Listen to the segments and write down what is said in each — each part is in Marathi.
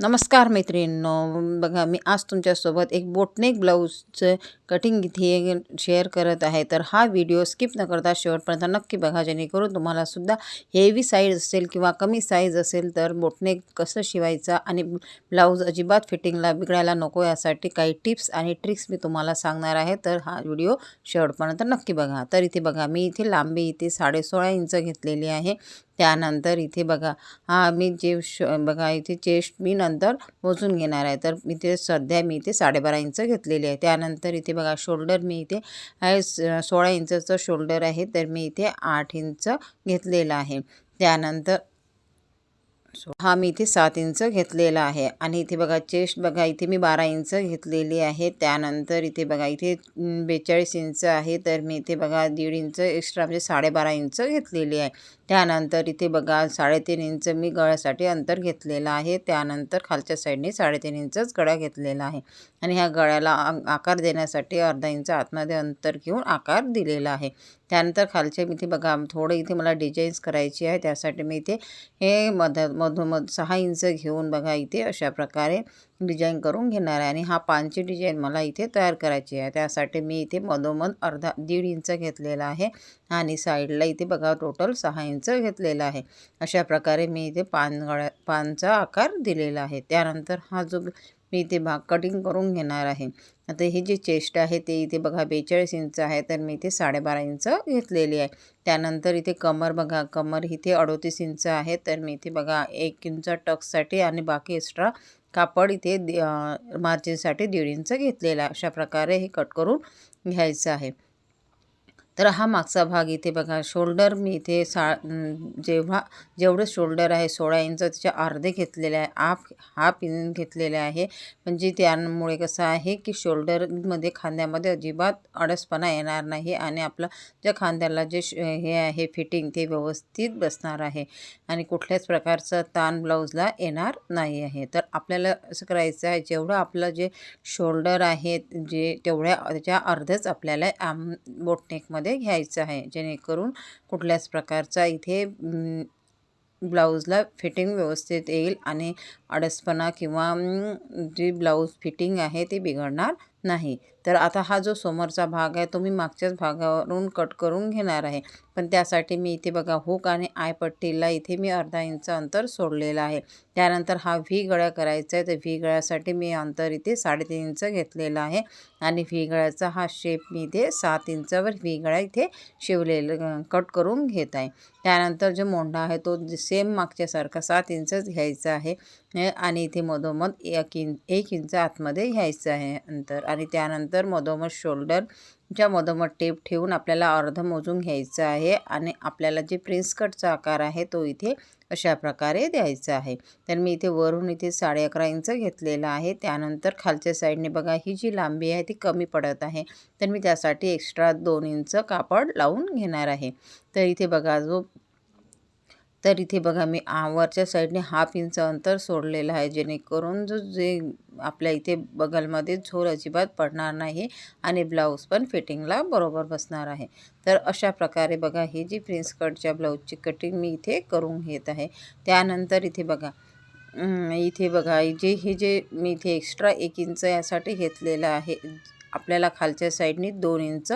नमस्कार मैत्रिणींनो. बघा मी आज तुमच्यासोबत एक बोटनेक ब्लाऊजचं कटिंग इथे शेअर करत आहे. तर हा व्हिडिओ स्किप न करता शेवटपर्यंत नक्की बघा जेणेकरून तुम्हाला सुद्धा हेवी साईज असेल किंवा कमी साईज असेल तर बोटनेक कसं शिवायचं आणि ब्लाऊज अजिबात फिटिंगला बिघडायला नको यासाठी काही टिप्स आणि ट्रिक्स मी तुम्हाला सांगणार आहे. तर हा व्हिडिओ शेवटपर्यंत नक्की बघा. तर इथे बघा मी इथे लांबी इथे साडेसोळा इंच घेतलेली आहे. त्यानंतर इथे बघा हा मी जे श बघा इथे चेस्ट मी नंतर मोजून घेणार आहे. तर इथे सध्या मी इथे साडेबारा इंच घेतलेली आहे. त्यानंतर इथे बघा शोल्डर मी इथे आहे सोळा इंचचं शोल्डर आहे. तर मी इथे आठ इंच घेतलेलं आहे. त्यानंतर सो हा मी इथे सात इंच घेतलेला आहे. आणि इथे बघा चेस्ट बघा इथे मी बारा इंच घेतलेली आहे. त्यानंतर इथे बघा इथे बेचाळीस इंच आहे. तर मी इथे बघा दीड इंच एक्स्ट्रा म्हणजे साडेबारा इंच घेतलेली आहे. त्यानंतर इथे बघा साडेतीन इंच मी गळ्यासाठी अंतर घेतलेलं आहे. त्यानंतर खालच्या साईडने साडेतीन इंचच गळा घेतलेला आहे. आणि ह्या गळ्याला आकार देण्यासाठी अर्धा इंच आतमध्ये अंतर घेऊन आकार दिलेला आहे. त्यानंतर खालच्या इथे बघा थोडं इथे मला डिझाईन्स करायची आहे त्यासाठी मी इथे हे मध मधोमध सहा इंच घेऊन बघा इथे अशा प्रकारे डिझाईन करून घेणार आहे. आणि हा पानची डिझाईन मला इथे तयार करायची आहे. त्यासाठी मी इथे मधोमध अर्धा दीड इंच घेतलेला आहे आणि साईडला इथे बघा टोटल सहा इंच घेतलेला आहे. अशा प्रकारे मी इथे पान पानचा आकार दिलेला आहे. त्यानंतर हा जो मी इथे भाग कटिंग करून घेणार आहे. आता हे जे चेस्ट आहे ते इथे बघा बेचाळीस इंच आहे तर मी इथे साडेबारा इंच घेतलेली आहे. त्यानंतर इथे कमर बघा कमर इथे अडोतीस इंच आहे तर मी इथे बघा एक इंच टक्ससाठी आणि बाकी एक्स्ट्रा कापड इथे मार्जिनसाठी दीड इंच घेतलेला अशा प्रकारे हे कट करून घ्यायचं आहे. तर हा मागचा भाग इथे बघा. शोल्डर मी इथे सा जेव्हा जेवढं शोल्डर आहे सोळा इंच त्याच्या अर्धे घेतलेले आहे. हाफ हाफ इंच घेतलेले आहे. म्हणजे त्यामुळे कसं आहे की शोल्डरमध्ये खांद्यामध्ये अजिबात अडसपणा येणार नाही आणि आपलं ज्या खांद्याला जे हे आहे फिटिंग ते व्यवस्थित बसणार आहे. आणि कुठल्याच प्रकारचं ताण ब्लाऊजला येणार नाही आहे. तर आपल्याला असं करायचं आहे जेवढं आपलं जे शोल्डर आहे जे तेवढ्या त्याच्या अर्धच आपल्याला आम बोटनेकमध्ये मध्ये घ्यायचं आहे जेणेकरून कुठल्याच प्रकारचा इथे ब्लाऊजला फिटिंग व्यवस्थित येईल आणि अडसपणा किंवा जी ब्लाऊज फिटिंग आहे ती बिघडणार नाही. तर आता हा जो समोरचा भाग आहे तो मी मागच्याच भागावरून कट करून घेणार आहे. पण त्यासाठी मी इथे बघा हुक आणि आयपट्टीला इथे मी अर्धा इंच अंतर सोडलेलं आहे. त्यानंतर हा व्ही गळ्या करायचा आहे. तर व्ही गळ्यासाठी मी अंतर इथे साडेतीन इंच घेतलेलं आहे. आणि व्ही गळ्याचा हा शेप मी इथे सात इंचावर व्ही गळा इथे शिवलेलं कट करून घेत आहे. त्यानंतर जो मोंढा आहे तो सेम मागच्यासारखा सात इंचच घ्यायचा आहे. आणि इथे मधोमध एक इंच एक इंच आतमध्ये घ्यायचं आहे अंतर. आणि त्यानंतर मधोमध शोल्डरच्या मधोमध टेप ठेवून आपल्याला अर्ध मोजून घ्यायचं आहे आणि आपल्याला जे प्रिन्स कटचा आकार आहे तो इथे अशा प्रकारे द्यायचा आहे. तर मी इथे वरून इथे साडे अकरा इंच घेतलेला आहे. त्यानंतर खालच्या साईडने बघा ही जी लांबी आहे ती कमी पडत आहे. तर मी त्यासाठी एक्स्ट्रा दोन इंच कापड लावून घेणार आहे. तर इथे बघा जो तर इथे बघा मी वरच्या साईडने हाफ इंच अंतर सोडलेलं आहे जेणेकरून जो जे आपल्या इथे बगलमध्ये झोल अजिबात पडणार नाही आणि ब्लाऊज पण फिटिंगला बरोबर बसणार आहे. तर अशा प्रकारे बघा ही जी प्रिन्स कटच्या ब्लाऊजची कटिंग मी इथे करून घेत आहे. त्यानंतर इथे बघा इथे बघा जे हे जे मी इथे एक्स्ट्रा एक इंच यासाठी घेतलेलं आहे आपल्याला खालच्या साईडने दोन इंच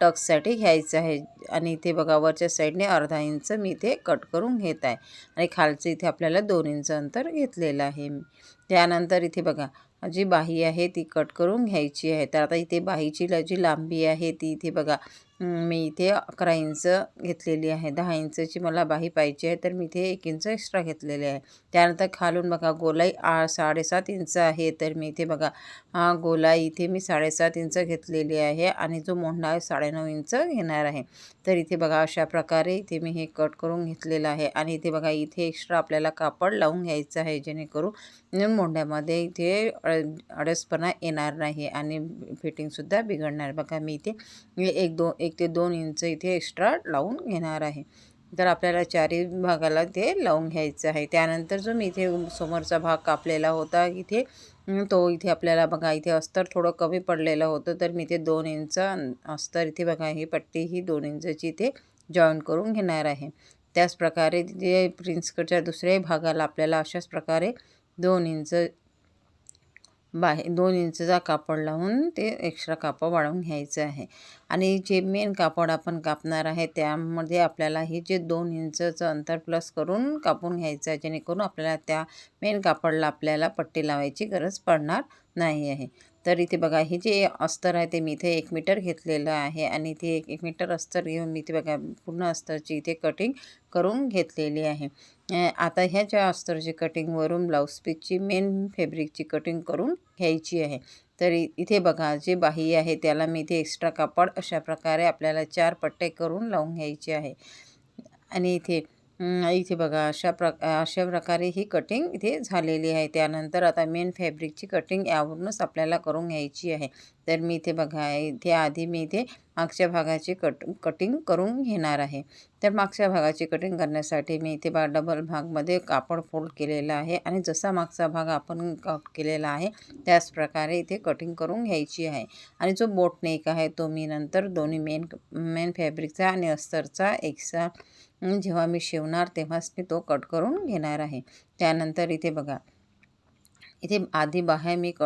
टक्ससाठी घ्यायचं आहे. आणि इथे बघा वरच्या साईडने अर्धा इंच मी इथे कट करून घेत आहे. आणि खालचं इथे आपल्याला दोन इंच अंतर घेतलेलं आहे. त्यानंतर इथे बघा जी बाही आहे ती कट करून घ्यायची आहे. तर आता इथे बाहीची जी लांबी आहे ती इथे बघा मी इथे अकरा इंच घेतलेली आहे. दहा इंचची मला बाही पाहिजे आहे तर मी इथे एक इंच एक्स्ट्रा घेतलेले आहे. त्यानंतर खालून बघा गोलाई आ साडेसात इंच आहे तर मी इथे बघा हा गोलाई इथे मी साडेसात इंच घेतलेली आहे आणि जो मोंडा आहे साडेनऊ इंच घेणार आहे. तर इथे बघा अशा प्रकारे इथे मी हे कट करून घेतलेलं आहे आणि इथे बघा इथे एक्स्ट्रा आपल्याला कापड लावून घ्यायचं आहे जेणेकरून मोंढ्यामध्ये इथे अडसपणा येणार नाही आणि फिटिंगसुद्धा बिघडणार. बघा मी इथे एक दोन एक ते दोन इंच इथे एक्स्ट्रा लावून घेणार आहे. तर आपल्याला चारही भागाला ते लावून घ्यायचं आहे. त्यानंतर जो मी इथे समोरचा भाग कापलेला होता इथे तो इथे आपल्याला बघा इथे अस्तर थोडं कमी पडलेलं होतं तर मी इथे दोन इंच अस्तर इथे बघा ही पट्टी ही दोन इंचची इथे जॉईन करून घेणार आहे. त्याचप्रकारे जे प्रिन्सकटच्या दुसऱ्याही भागाला आपल्याला अशाच प्रकारे दोन इंच बाहे दोन इंचचा कापड लावून ते एक्स्ट्रा कापड वाढवून घ्यायचं आहे. आणि जे मेन कापड आपण कापणार आहे त्यामध्ये आपल्याला हे जे दोन इंचचं अंतर प्लस करून कापून घ्यायचं आहे जेणेकरून आपल्याला त्या मेन कापडला आपल्याला पट्टी लावायची गरज पडणार नाही आहे. तर इथे बघा हे जे अस्तर आहे ते मी इथे एक मीटर घेतलेलं आहे आणि ते एक एक मीटर अस्तर घेऊन मी इथे बघा पूर्ण अस्तरची इथे कटिंग करून घेतलेली आहे. आता ह्या ज्या अस्तरची कटिंगवरून ब्लाऊज पीसची मेन फॅब्रिकची कटिंग करून घ्यायची आहे. तर इथे बघा जे बाही आहे त्याला मी इथे एक्स्ट्रा कापड अशा प्रकारे आपल्याला चार पट्टे करून लावून घ्यायचे आहे. आणि इथे इथे बघा अशा प्र अशा प्रकारे ही कटिंग इथे झालेली आहे. त्यानंतर आता मेन फॅब्रिकची कटिंग यावरूनच आपल्याला करून घ्यायची आहे. तर मी इथे बघा इथे आधी मी इथे मागच्या भागाची कट कटिंग करून घेणार आहे. तर मागच्या भागाची कटिंग करण्यासाठी मी इथे बा डबल भागमध्ये कापड फोल्ड केलेला आहे आणि जसा मागचा भाग आपण कट केलेला आहे त्याच प्रकारे इथे कटिंग करून घ्यायची आहे. आणि जो बोट नेक आहे तो मी नंतर दोन्ही मेन मेन फॅब्रिकचा आणि अस्तरचा एकसा जेव्हा मी शिवणार तेव्हाच मी तो कट करून घेणार आहे. त्यानंतर इथे बघा इथे आधी बाह्या मी क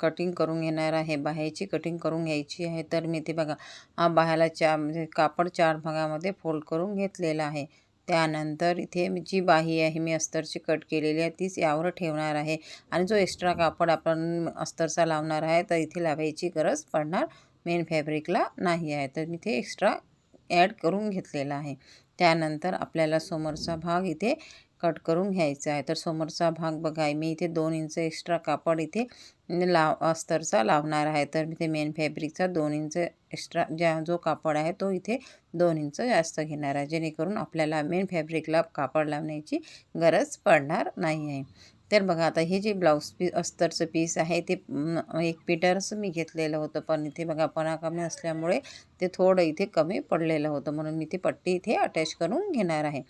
कटिंग करून घेणार आहे. बाह्याची कटिंग करून घ्यायची आहे. तर मी इथे बघा हा बाह्याला चार म्हणजे कापड चार भागामध्ये फोल्ड करून घेतलेला आहे. त्यानंतर इथे जी बाही आहे मी अस्तरची कट केलेली आहे तीच यावर ठेवणार आहे. आणि जो एक्स्ट्रा कापड आपण अस्तरचा लावणार आहे तर इथे लावायची गरज पडणार मेन फॅब्रिकला नाही आहे. तर मी इथे एक्स्ट्रा ॲड करून घेतलेला आहे. त्यानंतर आपल्याला समोरचा भाग इथे कट करून घ्यायचा आहे. तर समोरचा भाग बघा मी इथे दोन इंच एक्स्ट्रा कापड इथे लाव अस्तरचा लावणार आहे. तर इथे मेन फॅब्रिकचा दोन इंच एक्स्ट्रा ज्या जो कापड आहे तो इथे दोन इंच जास्त घेणार आहे. जेणेकरून आपल्याला मेन फॅब्रिकला कापड लावण्याची गरज पडणार नाही आहे. तर बघा आता हे जे ब्लाऊज पीस अस्तरचं पीस आहे ते एक मीटरचं मी घेतलेलं होतं. पण इथे बघा पणा कमी असल्यामुळे ते थोडं इथे कमी पडलेलं होतं. म्हणून मी ते पट्टी इथे अटॅच करून घेणार आहे.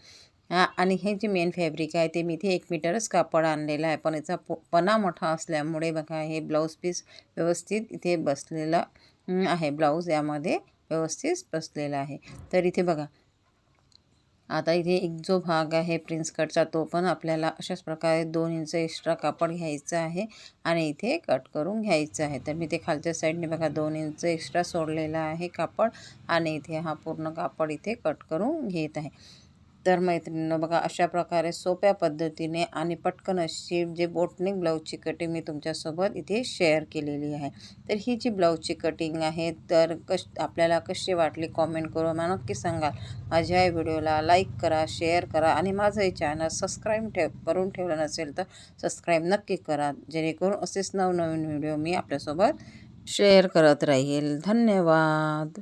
आणि हे जे मेन फॅब्रिक आहे ते मी इथे एक मीटरच कापड आणलेलं आहे. पण याचा पणा मोठा असल्यामुळे बघा हे ब्लाऊज पीस व्यवस्थित इथे बसलेला आहे. ब्लाऊज यामध्ये व्यवस्थित बसलेला आहे. तर इथे बघा आता इथे एक जो भाग आहे प्रिन्स कटचा तो पण आपल्याला अशाच प्रकारे दोन इंच एक्स्ट्रा कापड घ्यायचं आहे आणि इथे कट करून घ्यायचं आहे. तर मी ते खालच्या साईडने बघा दोन इंच एक्स्ट्रा सोडलेला आहे कापड आणि इथे हा पूर्ण कापड इथे कट करून घेत आहे. तर मैत्रिणीनं बघा अशा प्रकारे सोप्या पद्धतीने आणि पटकन अशी जे बोटनिक ब्लाऊजची कटिंग मी तुमच्यासोबत इथे शेअर केलेली आहे. तर ही जी ब्लाऊजची कटिंग आहे तर कश आपल्याला कशी वाटली कॉमेंट करून मला नक्की सांगाल. माझ्या या व्हिडिओला लाईक करा शेअर करा आणि माझं हे चॅनल सबस्क्राईब ठेव करून ठेवलं नसेल तर सबस्क्राईब नक्की करा. जेणेकरून असेच नवनवीन व्हिडिओ मी आपल्यासोबत शेअर करत राहील. धन्यवाद!